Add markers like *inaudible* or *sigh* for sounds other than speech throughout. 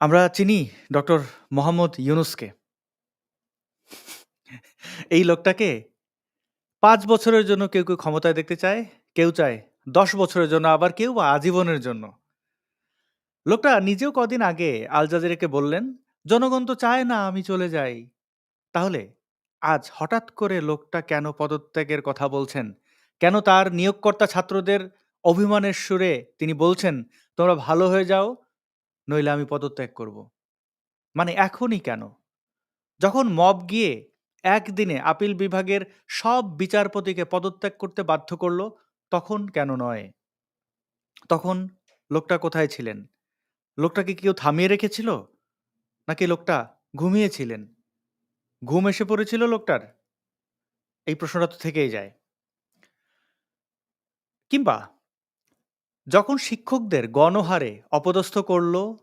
আমরা চিনি ডক্টর মোহাম্মদ ইউনুসকে। এই লোকটাকে পাঁচ বছরের জন্য কেউ, কেউ ক্ষমতায় দেখতে চায়, কেউ চায় ১০ বছরের জন্য, আবার কেউ বা আজীবনের জন্য। লোকটা নিজেও কদিন আগে আল জাজিরাকে বললেন, "জনগণ তো চায় না আমি চলে যাই।" তাহলে আজ হঠাৎ করে লোকটা কেন পদত্যাগের কথা বলছেন? কেন তার নিয়োগকর্তা ছাত্রদের অভিমানের সুরে তিনি বলছেন, "তোমরা ভালো হয়ে যাও, নইলে আমি পদত্যাগ করব।" মানে এখনই কেন? যখন মব গিয়ে একদিনে আপিল বিভাগের সব বিচারপতিকে পদত্যাগ করতে বাধ্য করল, তখন কেন নয়? তখন লোকটা কোথায় ছিলেন? লোকটাকে কেউ থামিয়ে রেখেছিল? নাকি লোকটা ঘুমিয়েছিলেন? ঘুম এসে পড়েছিল লোকটার? এই প্রশ্নটা তো থেকেই যায়। কিংবা যখন শিক্ষকদের গণহারে অপদস্থ করল,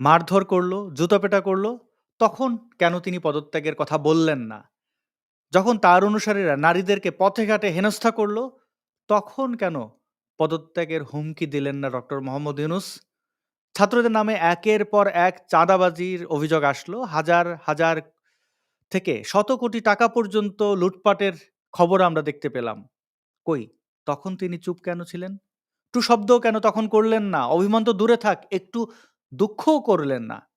মারধর করল, জুতাপেটা করল, তখন কেন তিনি পদত্যাগের কথা বললেন না? যখন তার অনুসারীরা নারীদেরকে পথে ঘাটে হেনস্থা করল, তখন কেন পদত্যাগের হুমকি দিলেন না ডক্টর মোহাম্মদ ইউনুস? ছাত্রদের নামে একের পর এক চাঁদাবাজির অভিযোগ আসলো। হাজার, হাজার থেকে শত কোটি টাকা পর্যন্ত লুটপাটের খবর আমরা দেখতে পেলাম। কই তখন তিনি চুপ কেন ছিলেন? একটু শব্দও কেন তখন করলেন না? অভিমান তো দূরে থাক, একটু দুঃখও করলেন না।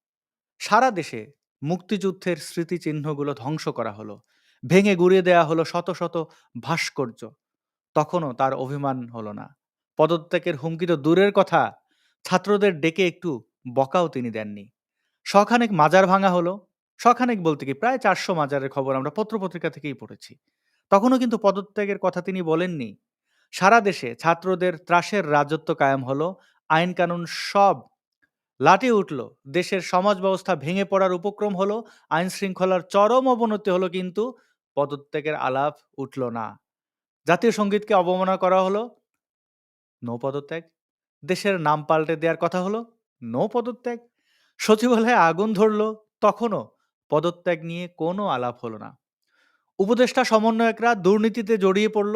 সারা দেশে মুক্তিযুদ্ধের স্মৃতিচিহ্নগুলো ধ্বংস করা হলো। ভেঙে গুঁড়িয়ে দেয়া হলো শত, শত ভাস্কর্য। তখনও তার অভিমান হলো না। পদত্যাগের হুমকি তো দূরের কথা, ছাত্রদের ডেকে একটু বকাও তিনি দেননি। শখানেক মাজার ভাঙা হলো। শখানেক বলতে কি প্রায় ৪০০ মাজারের খবর আমরা পত্র-পত্রিকা থেকেই পড়েছি। তখনও কিন্তু পদত্যাগের কথা তিনি বলেননি। সারা দেশে ছাত্রদের ত্রাসের রাজত্ব কায়েম হলো। আইন কানুন সব লাটে উঠল। দেশের সমাজ ব্যবস্থা ভেঙে পড়ার উপক্রম হলো। আইন শৃঙ্খলার চরম অবনতি হলো কিন্তু পদত্যাগের আলাপ উঠল না। জাতীয় সঙ্গীতকে অবমাননা করা হলো। নো পদত্যাগ। দেশের নাম পাল্টে দেওয়ার কথা হলো। নো পদত্যাগ। সচিবালয়ে আগুন ধরল। তখনও পদত্যাগ নিয়ে কোনো আলাপ হলো না। উপদেষ্টা সমন্বয়করা দুর্নীতিতে জড়িয়ে পড়ল।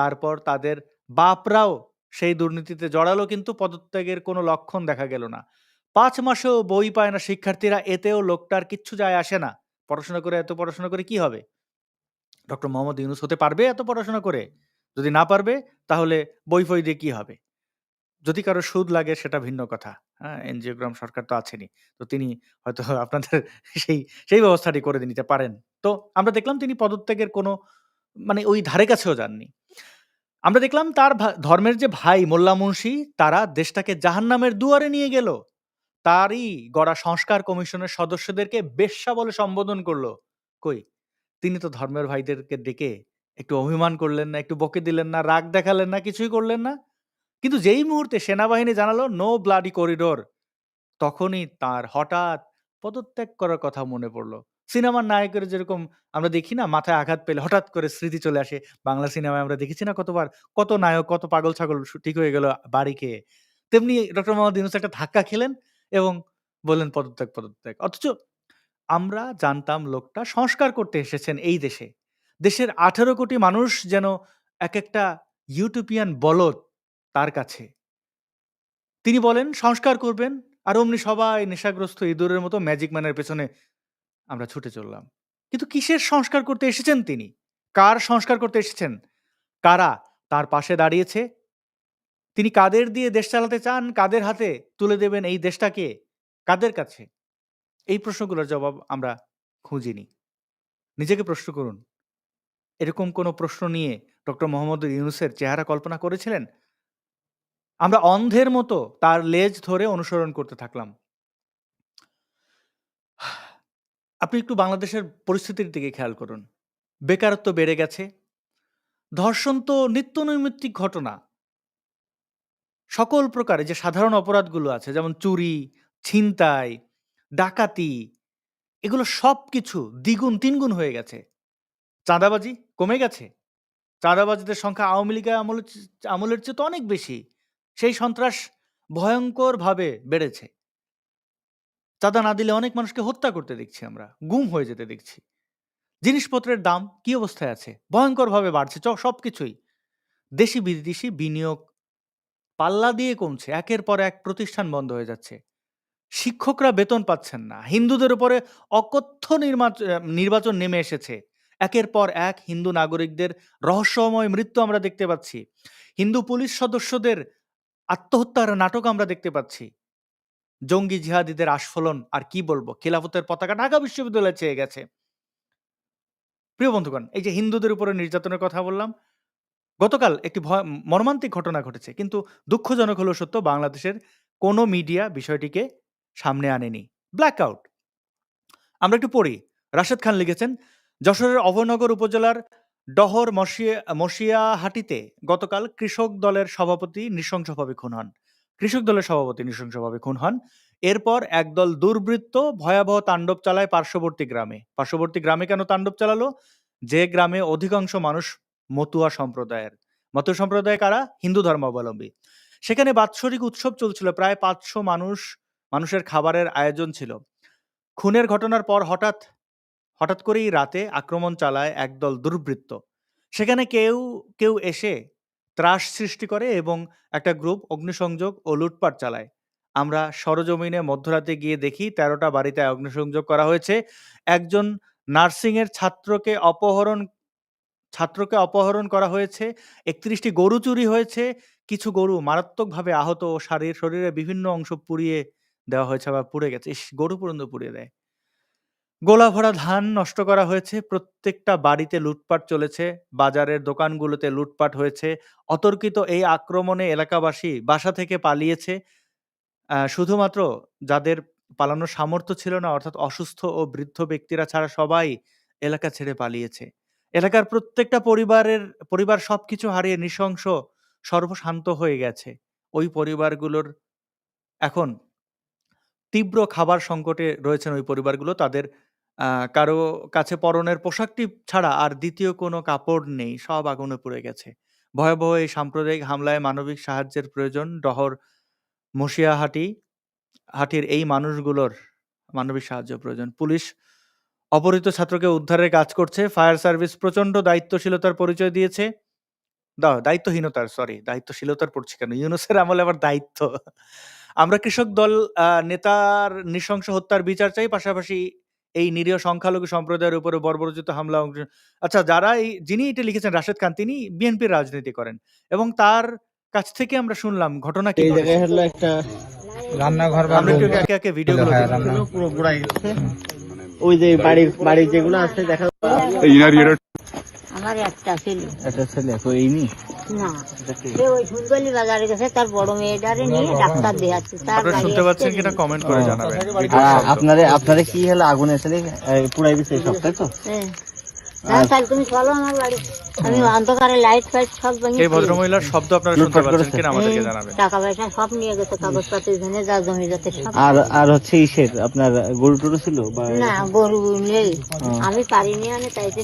তারপর তাদের বাপরাও সেই দুর্নীতিতে জড়ালো কিন্তু পদত্যাগের কোনো লক্ষণ দেখা গেল না। পাঁচ মাসেও বই পায় না শিক্ষার্থীরা এতেও লোকটার কিচ্ছু যায় আসে না। পড়াশোনা করে এত পড়াশোনা করে কি হবে? ডক্টর মোহাম্মদ ইউনুস হতে পারবে এত পড়াশোনা করে? যদি না পারবে তাহলে বই-ফই দিয়ে কি হবে? যদি কারও সুদ লাগে সেটা ভিন্ন কথা। হ্যাঁ? এনজিওগ্রাম সরকার তো আছেনই। তো তিনি হয়তো *laughs* আপনাদের সেই, সেই ব্যবস্থাটি করে নিতে পারেন। তো আমরা দেখলাম তিনি পদত্যাগের কোনো মানে ওই ধারে কাছেও যাননি। আমরা দেখলাম তার ধর্মের যে ভাই মোল্লা মুন্সি তারা দেশটাকে জাহান্নামের দুয়ারে নিয়ে গেল। তারই গড়া সংস্কার কমিশনের সদস্যদেরকে বেশ্যা বলে সম্বোধন করল। কই? তিনি তো ধর্মের ভাইদেরকে ডেকে একটু অভিমান করলেন না, একটু বকে দিলেন না, রাগ দেখালেন না, কিছুই করলেন না। কিন্তু যেই মুহূর্তে সেনাবাহিনী জানালো নো ব্লাডি করিডোর তখনই তার হঠাৎ পদত্যাগ করার কথা মনে পড়ল। সিনেমার নায়কের যেরকম আমরা দেখি না মাথায় আঘাত পেলে হঠাৎ করে স্মৃতি চলে আসে। বাংলা সিনেমায় আমরা দেখেছি না কতবার? কত নায়ক কত পাগল ছাগল ঠিক হয়ে গেল বাড়ি খেয়ে। তেমনি ডক্টর মোহাম্মদ ইউনুস একটা ধাক্কা খেলেন এবং বললেন পদত্যাগ, পদত্যাগ। অথচ আমরা জানতাম লোকটা সংস্কার করতে এসেছেন এই দেশে। দেশের ১৮ কোটি মানুষ যেন এক একটা ইউটোপিয়ান বলদ তার কাছে। তিনি বলেন সংস্কার করবেন আর অমনি সবাই নেশাগ্রস্ত ইঁদুরের মতো ম্যাজিক ম্যানের পেছনে আমরা ছুটে চললাম। কিন্তু কিসের সংস্কার করতে এসেছেন তিনি? কার সংস্কার করতে এসেছেন? কারা তার পাশে দাঁড়িয়েছে? তিনি কাদের দিয়ে দেশ চালাতে চান? কাদের হাতে তুলে দেবেন এই দেশটাকে? কাদের কাছে? এই প্রশ্নগুলোর জবাব আমরা খুঁজিনি। নিজেকে প্রশ্ন করুন। এরকম কোনো প্রশ্ন নিয়ে ডক্টর মোহাম্মদ ইউনুসের চেহারা কল্পনা করেছিলেন? আমরা অন্ধের মতো তার লেজ ধরে অনুসরণ করতে থাকলাম। আপনি একটু বাংলাদেশের পরিস্থিতির দিকে খেয়াল করুন। বেকারত্ব বেড়ে গেছে। ধর্ষণ তো নিত্য নৈমিত্তিক ঘটনা। সকল প্রকারে যে সাধারণ অপরাধগুলো আছে যেমন চুরি, ছিনতাই, ডাকাতি এগুলো সবকিছু দ্বিগুণ তিনগুণ হয়ে গেছে। চাঁদাবাজি কমে গেছে। চাঁদাবাজদের সংখ্যা আওয়ামী লীগের আমলের আমলের চেয়ে তো অনেক বেশি। সেই সন্ত্রাস ভয়ঙ্করভাবে বেড়েছে। চাঁদা না দিলে অনেক মানুষকে হত্যা করতে দেখছি আমরা। গুম হয়ে যেতে দেখছি। জিনিসপত্রের দাম কি অবস্থায় আছে? ভয়ঙ্করভাবে বাড়ছে, চ, সবকিছুই। দেশি বিদেশি বিনিয়োগ পাল্লা দিয়ে কমছে। একের পর এক প্রতিষ্ঠান বন্ধ হয়ে যাচ্ছে। শিক্ষকরা বেতন পাচ্ছেন না। হিন্দুদের উপরে অকথ্য নির্বাচন নেমে এসেছে। একের পর এক হিন্দু নাগরিকদের রহস্যময় মৃত্যু আমরা দেখতে পাচ্ছি। হিন্দু পুলিশ সদস্যদের আত্মহত্যার নাটক আমরা দেখতে পাচ্ছি। জঙ্গি জিহাদিদের আস্ফলন আর কি বলব? খিলাফতের পতাকা ঢাকা বিশ্ববিদ্যালয়ে চেয়ে গেছে। প্রিয় বন্ধুগণ, এই যে হিন্দুদের উপরে নির্যাতনের কথা বললাম, গতকাল একটি ভয় মর্মান্তিক ঘটনা ঘটেছে। কিন্তু দুঃখজনক হলেও সত্য বাংলাদেশের কোনো মিডিয়া বিষয়টিকে সামনে আনেনি। ব্ল্যাকআউট। আমরা একটু পড়ি। রাশেদ খান লিখেছেন, যশোরের অভয়নগর উপজেলার ডহর মশিয়া মশিয়াহাটিতে গতকাল কৃষক দলের সভাপতি নৃশংসভাবে খুন হন। কৃষক দলের সভাপতি নৃশংসভাবে খুন হন। এরপর একদল দুর্বৃত্ত ভয়াবহ তাণ্ডব চালায় পার্শ্ববর্তী গ্রামে। পার্শ্ববর্তী গ্রামে কেন তাণ্ডব চালালো? যে গ্রামে অধিকাংশ মানুষ মতুয়া সম্প্রদায়ের। মতুয়া সম্প্রদায় কারা? হিন্দু ধর্মাবলম্বী। সেখানে বাৎসরিক উৎসব চলছিল। প্রায় ৫০০ মানুষ মানুষের খাবারের আয়োজন ছিল। খুনের ঘটনার পর হঠাৎ, হঠাৎ করেই রাতে আক্রমণ চালায় একদল দুর্বৃত্ত। সেখানে কেউ, কেউ এসে ত্রাস সৃষ্টি করে এবং একটা গ্রুপ অগ্নিসংযোগ ও লুটপাট চালায়। আমরা সরজমিনে মধ্যরাতে গিয়ে দেখি তেরোটা বাড়িতে অগ্নিসংযোগ করা হয়েছে। একজন নার্সিংয়ের ছাত্রকে অপহরণ ছাত্রকে অপহরণ করা হয়েছে। একত্রিশটি গরু চুরি হয়েছে। কিছু গরু মারাত্মকভাবে আহত ও শারীর, শরীরের বিভিন্ন অংশ পুড়িয়ে দেওয়া হয়েছে বা পুড়ে গেছে। গরু পর্যন্ত পুড়িয়ে দেয়। গোলা ভরা ধান নষ্ট করা হয়েছে। প্রত্যেকটা বাড়িতে লুটপাট চলেছে। বাজারের দোকানগুলোতে লুটপাট হয়েছে। অতর্কিত এই আক্রমণে এলাকাবাসী বাসা থেকে পালিয়েছে। শুধুমাত্র যাদের পালানোর সামর্থ্য ছিল না, অর্থাৎ অসুস্থ ও বৃদ্ধ ব্যক্তিরা ছাড়া সবাই এলাকা ছেড়ে পালিয়েছে। এলাকার প্রত্যেকটা পরিবারের, পরিবার সবকিছু হারিয়ে নৃশংস সর্বশান্ত হয়ে গেছে। ওই পরিবারগুলোর এখন তীব্র খাবার সংকটে রয়েছেন ওই পরিবারগুলো। তাদের কারও কাছে পরনের পোশাকটি ছাড়া আর দ্বিতীয় কোনো কাপড় নেই। সব আগুনে পুড়ে গেছে। ভয়াবহ এই সাম্প্রদায়িক হামলায় মানবিক সাহায্যের প্রয়োজন। ডহর মশিয়াহাটি, হাটির এই মানুষগুলোর মানবিক সাহায্য প্রয়োজন। পুলিশ অপহৃত ছাত্রকে উদ্ধারের কাজ করছে। ফায়ার সার্ভিস প্রচণ্ড দায়িত্বশীলতার পরিচয় দিয়েছে। দায়িত্বহীনতার, সরি, দায়িত্বশীলতার পড়ছি কেন? ইউনূসের আমলে আবার দায়িত্ব। আমরা কৃষক দল নেতার নৃশংস হত্যার বিচার চাই। পাশাপাশি এই নিরীহ সংখ্যালঘু সম্প্রদায়ের উপরে বর্বরোচিত হামলা অংশ আচ্ছা যারা এই যিনি এটা লিখেছেন রাশেদ খান তিনি বিএনপির রাজনীতি করেন এবং তার কাছ থেকে আমরা শুনলাম ঘটনা কি হলো একটা রান্নাঘর বা আমরা একটু room। একে একে ভিডিওগুলো হ্যাঁ, পুরো ওই যে বাড়ি বাড়ির যেগুলো আছে দেখা আমার একটা ছেলে। একটা ছেলে কই নি। না সে ওই ফুলগলি বাজারে গেছে তার বড় মেয়েটারে নিয়ে ডাক্তার দেখাচ্ছে। তার আপনারা গাড়ি শুনতে পাচ্ছেন কিনা? কমেন্ট করে জানাবেন। আপনারে আপনারে কি হলো আগুন এসে পুরাই দিছে সব তাই তো? হ্যাঁ। এই ভদ্রমহিলার শব্দ আপনারা শুনতে পাচ্ছেন কিনা আমাদেরকে জানাবেন। টাকা পয়সা সব নিয়ে গেছে কাগজপাতি ভেঙে যা জমি যাতে আর আর হচ্ছে ইসের আপনার গরু টরু ছিল না গরু নেই। আমি পারিনি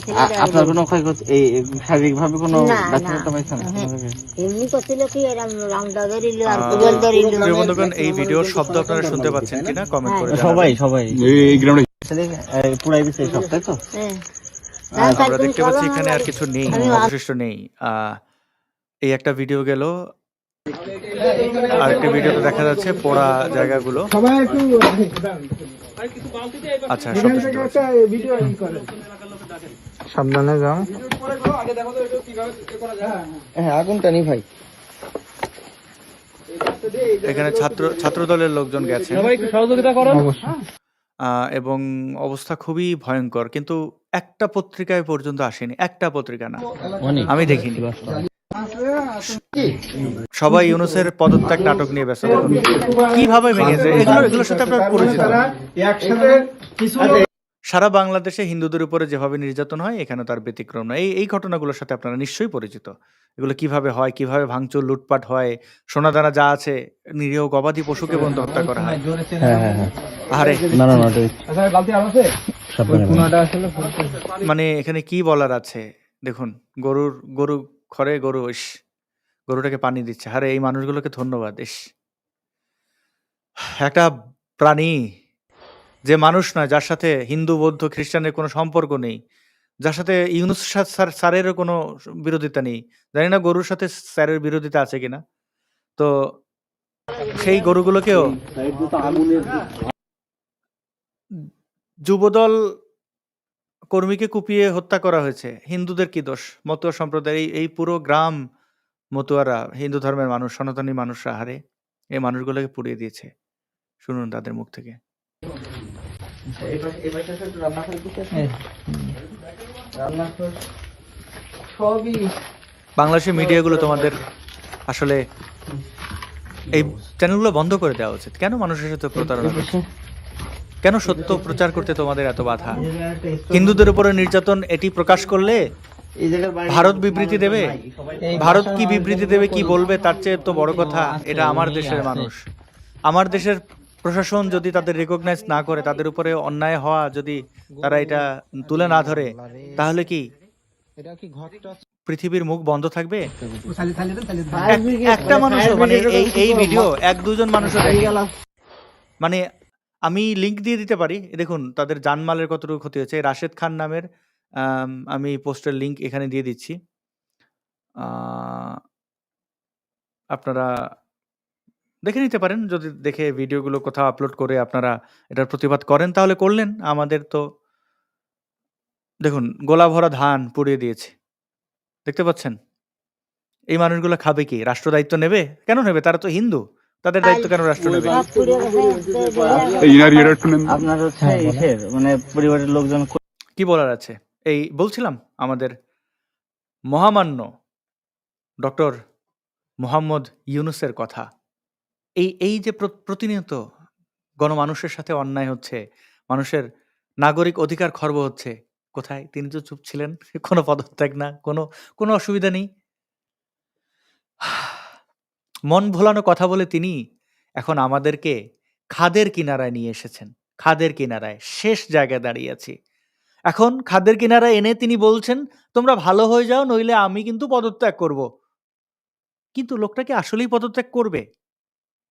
ছেলে আপনার কোনো ক্ষয়ক্ষতি এই শারীরিক ভাবে কোনো না। হ্যাঁ। এমনি করছিল কি আর বন্ধুগণ এই ভিডিওর শব্দ আপনারা শুনতে পাচ্ছেন কিনা? কমেন্ট করে সবাই সবাই। পুরাই দিছে সব তাই তো? হ্যাঁ। আমরা দেখতে পাচ্ছি এখানে আর কিছু নেই অবশিষ্ট নেই। আহ, এই একটা ভিডিও গেল। আর একটা ভিডিওতে দেখা যাচ্ছে পোড়া জায়গাগুলো। আচ্ছা সাবধানে যাও। হ্যাঁ আগুনটা নি ভাই। এখানে ছাত্র ছাত্র দলের লোকজন গেছে। অবশ্যই। আহ, এবং অবস্থা খুবই ভয়ঙ্কর। কিন্তু একটা পত্রিকায় পর্যন্ত আসেনি একটা পত্রিকা না। আমি দেখিনি। সবাই ইউনুসের পদত্যাগ নাটক নিয়ে ব্যস্ত। কীভাবে ভেঙেছে? এগুলো এগুলোর সাথে আপনার পরিচিত? সারা বাংলাদেশে হিন্দুদের উপরে যেভাবে নির্যাতন হয় এখানে তার ব্যতিক্রম নয়। এই এই ঘটনাগুলোর সাথে আপনারা নিশ্চয়ই পরিচিত। এগুলো কীভাবে হয় কীভাবে ভাঙচুর লুটপাট হয় সোনাদানা যা আছে নিরীহ গবাদি পশুকে পর্যন্ত হত্যা করা হয়। হ্যাঁ হ্যাঁ হ্যাঁ। আরে না না না মানে এখানে কি বলার আছে? দেখুন গরুর গরু ঘরে গরু ইস গরুটাকে পানি দিচ্ছে। আরে এই মানুষগুলোকে ধন্যবাদ ইস। একটা প্রাণী যে মানুষ নয়, যার সাথে হিন্দু, বৌদ্ধ, খ্রিস্টানের কোনো সম্পর্ক নেই, যার সাথে ইউনুস স্যার, স্যারেরও কোনো বিরোধিতা নেই। জানি না গরুর সাথে স্যারের বিরোধিতা আছে কিনা। তো সেই গরুগুলোকেও যুবদল কর্মীকে কুপিয়ে হত্যা করা হয়েছে। হিন্দুদের কি দোষ? মতুয়া সম্প্রদায় এই এই পুরো গ্রাম মতুয়ারা, হিন্দু ধর্মের মানুষ, সনাতনী মানুষরা হারে এই মানুষগুলোকে পুড়িয়ে দিয়েছে। শুনুন তাদের মুখ থেকে। বাংলাদেশের মিডিয়াগুলো তোমাদের আসলে এই চ্যানেলগুলো বন্ধ করে দেওয়া উচিত। কেন মানুষের সাথে প্রতারণা কেন সত্য প্রচার করতে তোমাদের এত বাধা? হিন্দুদের উপরে নির্যাতন এটি প্রকাশ করলে ভারত বিবৃতি দেবে? ভারত কি বিবৃতি দেবে কি বলবে তার চেয়ে তো বড় কথা এটা আমার দেশের মানুষ। আমার দেশের প্রশাসন যদি তাদের রেকগনাইজ না করে তাদের উপরে অন্যায় হওয়া যদি তারা এটা তুলে না ধরে তাহলে কি পৃথিবীর মুখ বন্ধ থাকবে? একটা মানুষ মানে এই এই ভিডিও এক দুজন মানুষের মানে আমি লিংক দিয়ে দিতে পারি। দেখুন তাদের জানমালের কতটুকু ক্ষতি হয়েছে। রাশেদ খান নামের আম, পোস্টের লিংক এখানে দিয়ে দিচ্ছি। আপনারা দেখে নিতে পারেন। যদি দেখে ভিডিওগুলো কোথাও আপলোড করে আপনারা এটার প্রতিবাদ করেন তাহলে করলেন। আমাদের তো দেখুন গোলা ভরা ধান পুড়িয়ে দিয়েছে। দেখতে পাচ্ছেন? এই মানুষগুলো খাবে কি? রাষ্ট্র দায়িত্ব নেবে? কেন নেবে? তারা তো হিন্দু। তাদের দায়িত্ব কেন রাষ্ট্র নেবে? ইনার ইয়ের একটু নেন আপনার হচ্ছে ইসের মানে পরিবারের লোকজন কি বলার আছে? এই বলছিলাম আমাদের মহামান্য ডক্টর মোহাম্মদ ইউনুসের কথা। এই এই যে প্র- প্রতিনিয়ত গণমানুষের সাথে অন্যায় হচ্ছে, মানুষের নাগরিক অধিকার খর্ব হচ্ছে, কোথায়? তিনি তো চুপ ছিলেন, *laughs* কোনো পদত্যাগ না, কোনো কোনো অসুবিধা নেই। *sighs* মন ভোলানো কথা বলে তিনি এখন আমাদেরকে খাদের কিনারায় নিয়ে এসেছেন, খাদের কিনারায়, শেষ জায়গায় দাঁড়িয়ে আছি। এখন খাদের কিনারা এনে তিনি বলছেন, তোমরা ভালো হয়ে যাও, নইলে আমি কিন্তু পদত্যাগ করব। কিন্তু লোকটা কি আসলেই পদত্যাগ করবে?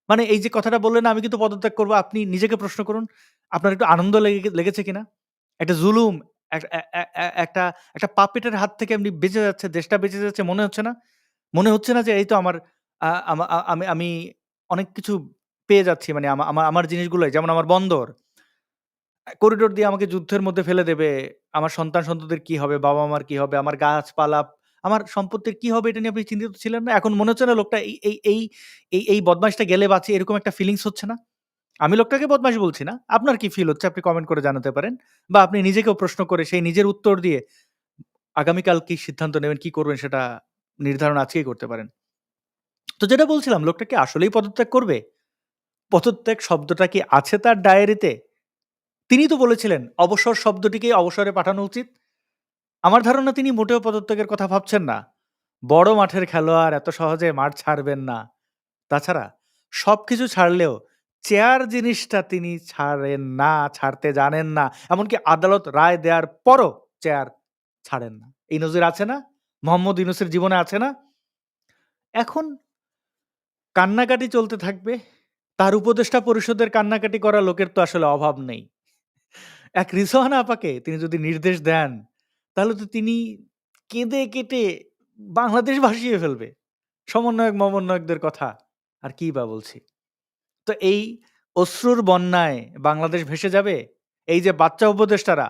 মানে এই যে কথাটা বললেন, আমি কিন্তু পদত্যাগ করব। আপনি নিজেকে প্রশ্ন করুন, আপনার একটু আনন্দ লেগে, লেগেছে কিনা? একটা জুলুম, এক- একটা একটা পাপেটের হাত থেকে এমনি বেঁচে যাচ্ছে, দেশটা বেঁচে যাচ্ছে, মনে হচ্ছে না? মনে হচ্ছে না যে এই তো আমার আমা- আমি অনেক কিছু পেয়ে যাচ্ছি মানে আমা- আমার আমার জিনিসগুলোই, যেমন আমার বন্দর। করিডোর দিয়ে আমাকে যুদ্ধের মধ্যে ফেলে দেবে, আমার সন্তান সন্ততির কি হবে বাবা মার কি হবে, আমার গাছপালা আমার সম্পত্তির কি হবে এটা নিয়ে আপনি চিন্তিত ছিলেন না? এখন মনে হচ্ছে না লোকটা এই এই এই এই বদমাইশটা গেলে বাঁচে এরকম একটা ফিলিংস হচ্ছে না? আমি লোকটাকে বদমাইশ বলছি না। আপনার কি ফিল হচ্ছে? আপনি কমেন্ট করে জানাতে পারেন। বা আপনি নিজেকেও প্রশ্ন করে সেই নিজের উত্তর দিয়ে আগামীকাল কি সিদ্ধান্ত নেবেন, কি করবেন সেটা নির্ধারণ আজকেই করতে পারেন। তো যেটা বলছিলাম, লোকটা কি আসলেই পদত্যাগ করবে? পদত্যাগ শব্দটা কি আছে তার ডায়েরিতে তিনি তো বলেছিলেন, অবসর শব্দটিকে অবসরে পাঠানো উচিত। আমার ধারণা তিনি মোটেও পদত্যাগের কথা ভাবছেন না। বড় মাঠের খেলোয়াড় এত সহজে মাঠ ছাড়বেন না। তাছাড়া সব কিছু ছাড়লেও চেয়ার জিনিসটা তিনি ছাড়েন না, ছাড়তে জানেন না। এমনকি আদালত রায় দেওয়ার পরও চেয়ার ছাড়েন না। এই নজির আছে না? মোহাম্মদ ইউনুসের জীবনে আছে না? এখন কান্নাকাটি চলতে থাকবে। তার উপদেষ্টা পরিষদের কান্নাকাটি করা লোকের তো আসলে অভাব নেই। এক রিজওয়ানা আপাকে তিনি যদি নির্দেশ দেন তাহলে তো তিনি কেঁদে কেটে বাংলাদেশ ভাসিয়ে ফেলবে। সমন্বয়ক, মমন্বয়কদের কথা আর কি বা বলছি? তো এই অশ্রুর বন্যায় বাংলাদেশ ভেসে যাবে, এই যে বাচ্চা উপদেষ্টারা,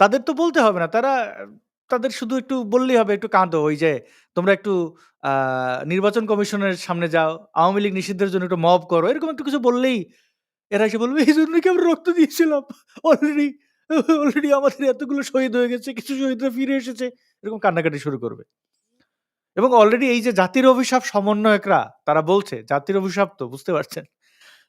তাদের তো বলতে হবে না। তারা, তাদের শুধু একটু বললেই হবে, একটু কাঁদো। ওই যে তোমরা একটু নির্বাচন কমিশনের সামনে যাও, আওয়ামী লীগ নিষিদ্ধের জন্য একটু মব করো, এরকম একটু কিছু বললেই এরা এসে বলবে, এই জন্য কি আমরা রক্ত দিয়েছিলাম? অলরেডি অলরেডি আমাদের এতগুলো শহীদ হয়ে গেছে, কিছু শহীদরা ফিরে এসেছে। এরকম কান্নাকাটি শুরু করবে। এবং অলরেডি এই যে জাতির অভিশাপ সমন্বয়করা, তারা বলছে, জাতির অভিশাপ তো, বুঝতে পারছেন?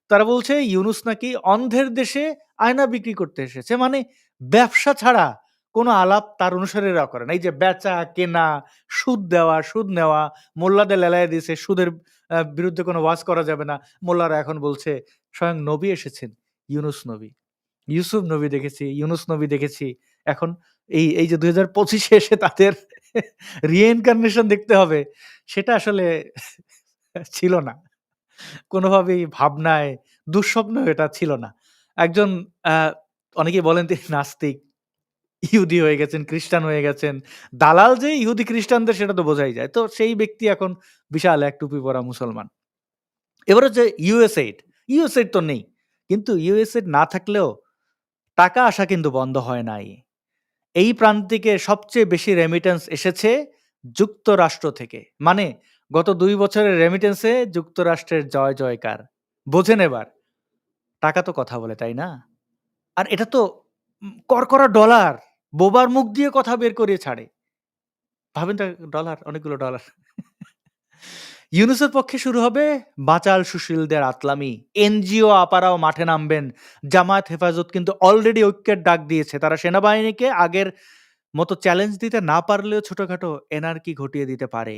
তারা বলছে, ইউনুস নাকি অন্ধের দেশে আয়না বিক্রি করতে এসেছে। মানে ব্যবসা ছাড়া কোনো আলাপ তার অনুসারীরা না। এই যে বেচা, কেনা, সুদ দেওয়া, সুদ নেওয়া, মোল্লাদের লেলায় দিয়েছে, সুদের বিরুদ্ধে কোনো ওয়াজ করা যাবে না। মোল্লারা এখন বলছে, স্বয়ং নবী এসেছেন, ইউনুস নবী। ইউসুফ নবী দেখেছি ইউনুস নবী দেখেছি। এখন এই এই যে দুই হাজার পঁচিশে এসে তাদের *laughs* রিএনকার্নেশন দেখতে হবে সেটা আসলে *laughs* ছিল না। কোনোভাবেই ভাবনায় দুঃস্বপ্ন এটা ছিল না। একজন আহ, অনেকেই বলেন তিনি নাস্তিক ইহুদি হয়ে গেছেন খ্রিস্টান হয়ে গেছেন। দালাল যে ইহুদি খ্রিস্টানদের সেটা তো বোঝাই যায়। তো সেই ব্যক্তি এখন বিশাল এক টুপি পরা মুসলমান। এবার হচ্ছে ইউএসএইড ইউএসএইড তো নেই। কিন্তু ইউএসএইড না থাকলেও টাকা আসা কিন্তু বন্ধ হয় নাই। এই প্রান্তিকে সবচেয়ে বেশি রেমিটেন্স এসেছে যুক্তরাষ্ট্র থেকে। মানে গত দুই বছরের রেমিটেন্সে যুক্তরাষ্ট্রের জয় জয়কার। বোঝেন এবার। টাকা তো কথা বলে, তাই না? আর এটা তো করকরা ডলার বোবার মুখ দিয়ে কথা বের করে ছাড়ে। ভাবেন তো ডলার অনেকগুলো ডলার ইউনুসের পক্ষে শুরু হবে বাচাল সুশীলদের আতলামি। এনজিও আপারাও মাঠে নামবেন। জামায়াত হেফাজত কিন্তু অলরেডি ঐক্যের ডাক দিয়েছে। তারা সেনাবাহিনীকে আগের মতো চ্যালেঞ্জ দিতে না পারলেও ছোটখাটো এনার্কি ঘটিয়ে দিতে পারে।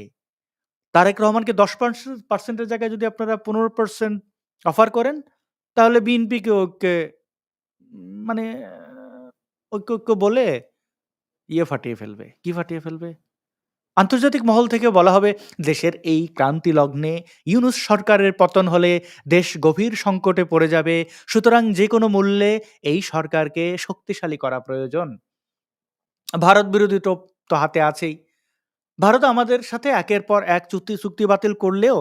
তারেক রহমানকে দশ পার্সেন্টের জায়গায় যদি আপনারা পনেরো পার্সেন্ট অফার করেন, তাহলে বিএনপিকে ঐক্যে মানে ঐক্য ঐক্য বলে ইয়ে ফাটিয়ে ফেলবে। কি ফাটিয়ে ফেলবে? আন্তর্জাতিক মহল থেকে বলা হবে, দেশের এই ক্রান্তি লগ্নে ইউনুস সরকারের পতন হলে দেশ গভীর সংকটে পড়ে যাবে। সুতরাং যে কোনো মূল্যে এই সরকারকে শক্তিশালী করা প্রয়োজন। ভারত বিরোধী টোপ তো হাতে আছেই। ভারত আমাদের সাথে একের পর এক চুক্তি চুক্তি বাতিল করলেও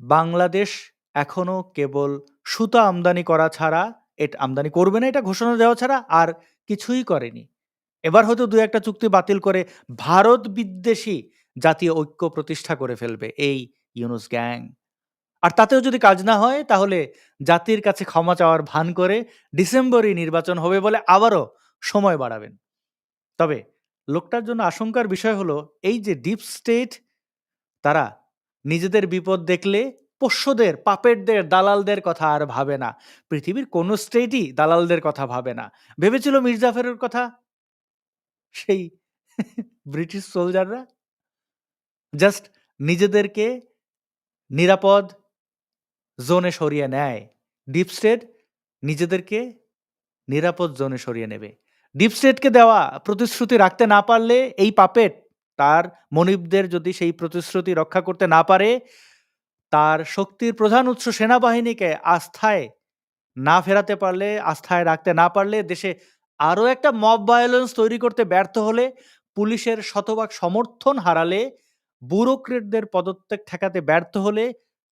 বাংলাদেশ এখনও কেবল সুতা আমদানি করা ছাড়া, এটা আমদানি করবে না, এটা ঘোষণা দেওয়া ছাড়া আর কিছুই করেনি। এবার হয়তো দু একটা চুক্তি বাতিল করে ভারত বিদ্বেষী জাতীয় ঐক্য প্রতিষ্ঠা করে ফেলবে এই ইউনুস গ্যাং। আর তাতেও যদি কাজ না হয়, তাহলে জাতির কাছে ক্ষমা চাওয়ার ভান করে ডিসেম্বরই নির্বাচন হবে বলে আবারও সময় বাড়াবেন। তবে লোকটার জন্য আশঙ্কার বিষয় হলো, এই যে ডিপ স্টেট, তারা নিজেদের বিপদ দেখলে পোষ্যদের পাপেটদের দালালদের কথা আর ভাবে না। পৃথিবীর কোনো স্টেটই দালালদের কথা ভাবে না। ভেবেছিল মির্জাফরের কথা সেই ব্রিটিশ সোলজাররা? জাস্ট নিজেদেরকে নিরাপদ জোনে সরিয়ে নেয়। ডিপ স্টেট নিজেদেরকে নিরাপদ জোনে সরিয়ে নেবে। ডিপ স্টেটকে দেওয়া প্রতিশ্রুতি রাখতে না পারলে এই পাপেট, তার মনিবদের যদি সেই প্রতিশ্রুতি রক্ষা করতে না পারে, তার শক্তির প্রধান উৎস সেনাবাহিনীকে আস্থায় না ফেরাতে পারলে, আস্থায় রাখতে না পারলে দেশে আরও একটা মব ভায়োলেন্স তৈরি করতে ব্যর্থ হলে পুলিশের শতভাগ সমর্থন হারালে ব্যুরোক্রেটদের পদত্যাগ ঠেকাতে ব্যর্থ হলে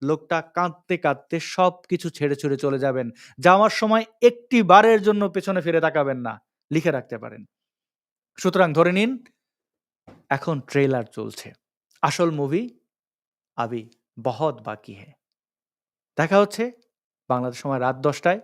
লোকটা কাঁদতে কাঁদতে সব কিছু ছেড়ে ছুড়ে চলে যাবেন। যাওয়ার সময় একটি বারের জন্য পেছনে ফিরে তাকাবেন না, লিখে রাখতে পারেন। সুতরাং ধরে নিন, এখন ট্রেলার চলছে। আসল মুভি আবি বহুত বাকি হ্যাঁ দেখা হচ্ছে বাংলাদেশ সময় রাত দশটায়।